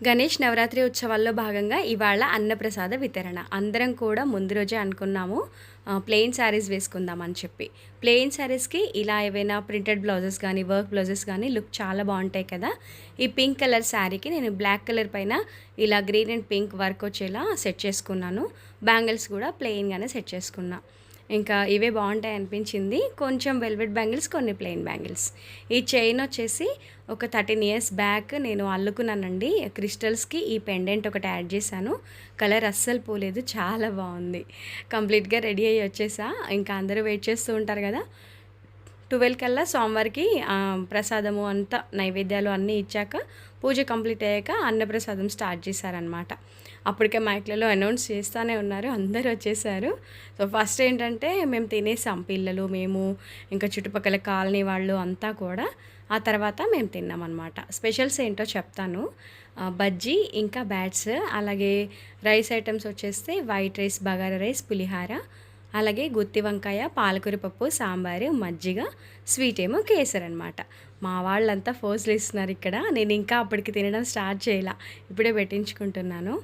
గణేష్ నవరాత్రి ఉత్సవాల్లో భాగంగా ఇవాళ అన్నప్రసాద వితరణ. అందరం కూడా ముందు రోజే అనుకున్నాము ప్లెయిన్ శారీస్ వేసుకుందాం అని చెప్పి. ప్లెయిన్ శారీస్కి ఇలా ఏవైనా ప్రింటెడ్ బ్లౌజెస్ కానీ వర్క్ బ్లౌజెస్ కానీ లుక్ చాలా బాగుంటాయి కదా. ఈ పింక్ కలర్ శారీకి నేను బ్లాక్ కలర్ పైన ఇలా గ్రీన్ అండ్ పింక్ వర్క్ వచ్చేలా సెట్ చేసుకున్నాను. బ్యాంగిల్స్ కూడా ప్లెయిన్గానే సెట్ చేసుకున్నాను ఇంకా ఇవే బాగుంటాయి అనిపించింది. కొంచెం వెల్వెట్ బ్యాంగిల్స్ కొన్ని ప్లెయిన్ బ్యాంగిల్స్. ఈ చైన్ వచ్చేసి ఒక థర్టీన్ ఇయర్స్ బ్యాక్ నేను అల్లుకున్నానండి. క్రిస్టల్స్కి ఈ పెండెంట్ ఒకటి యాడ్ చేశాను. కలర్ అస్సలు పోలేదు. చాలా బాగుంది. కంప్లీట్గా రెడీ అయ్యి వచ్చేసా. ఇంకా అందరూ వెయిట్ చేస్తూ ఉంటారు కదా. ట్వెల్వ్ కల్లా సోమవారికి ప్రసాదము అంతా నైవేద్యాలు అన్నీ ఇచ్చాక పూజ కంప్లీట్ అయ్యాక అన్నప్రసాదం స్టార్ట్ చేశారనమాట అప్పటికే మైక్లలో అనౌన్స్ చేస్తూనే ఉన్నారు అందరూ వచ్చేసారు. సో ఫస్ట్ ఏంటంటే మేము తినేసాం పిల్లలు మేము ఇంకా చుట్టుపక్కల కాలనీ వాళ్ళు అంతా కూడా. ఆ తర్వాత మేము తిన్నామన్నమాట. స్పెషల్స్ ఏంటో చెప్తాను. బజ్జీ ఇంకా బ్యాట్స్ అలాగే రైస్ ఐటమ్స్ వచ్చేస్తే white rice bagara rice pulihora అలాగే గుత్తి వంకాయ పాలకూర పప్పు సాంబారు మజ్జిగ స్వీట్ ఏమో కేసర్ అనమాట మా వాళ్ళంతా ఫోజులు ఇస్తున్నారు ఇక్కడ. నేను ఇంకా అప్పటికి తినడం స్టార్ట్ చేయాల. ఇప్పుడే పెట్టించుకుంటున్నాను.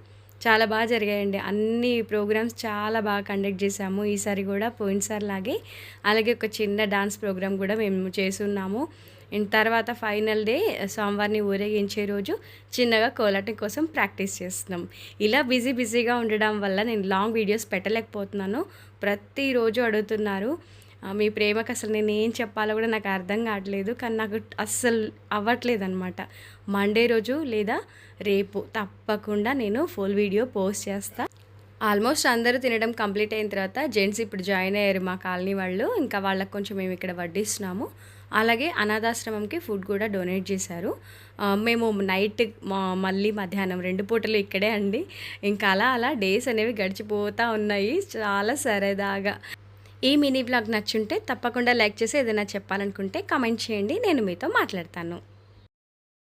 చాలా బాగా జరిగాయండి. అన్ని ప్రోగ్రామ్స్ చాలా బాగా కండక్ట్ చేశాము. ఈసారి కూడా పోయినసారి లాగే. అలాగే ఒక చిన్న డాన్స్ ప్రోగ్రామ్ కూడా మేము చేసున్నాము తర్వాత ఫైనల్ డే సోమవారిని ఊరేగించే రోజు చిన్నగా కోలాటం కోసం ప్రాక్టీస్ చేస్తున్నాం. ఇలా బిజీ బిజీగా ఉండడం వల్ల నేను లాంగ్ వీడియోస్ పెట్టలేకపోతున్నాను. ప్రతిరోజు అడుగుతున్నారు మీ ప్రేమకు అసలు నేను ఏం చెప్పాలో కూడా నాకు అర్థం కావట్లేదు కానీ నాకు అస్సలు అవ్వట్లేదు అనమాట మండే రోజు లేదా రేపు తప్పకుండా నేను ఫుల్ వీడియో పోస్ట్ చేస్తాను ఆల్మోస్ట్ అందరూ తినడం కంప్లీట్ అయిన తర్వాత జెంట్స్ ఇప్పుడు జాయిన్ అయ్యారు మా కాలనీ వాళ్ళు. ఇంకా వాళ్ళకి కొంచెం మేము ఇక్కడ వడ్డిస్తున్నాము. అలాగే అనాథాశ్రమంకి ఫుడ్ కూడా డొనేట్ చేశారు. మేము నైట్ మా- మళ్ళీ మధ్యాహ్నం రెండు పూటలు ఇక్కడే అండి. ఇంకా అలా అలా డేస్ అనేవి గడిచిపోతూ ఉన్నాయి. చాలా సరదాగా. ఈ మినీ బ్లాగ్ నచ్చుంటే తప్పకుండా లైక్ చేసి ఏదైనా చెప్పాలనుకుంటే కమెంట్ చేయండి. నేను మీతో మాట్లాడతాను.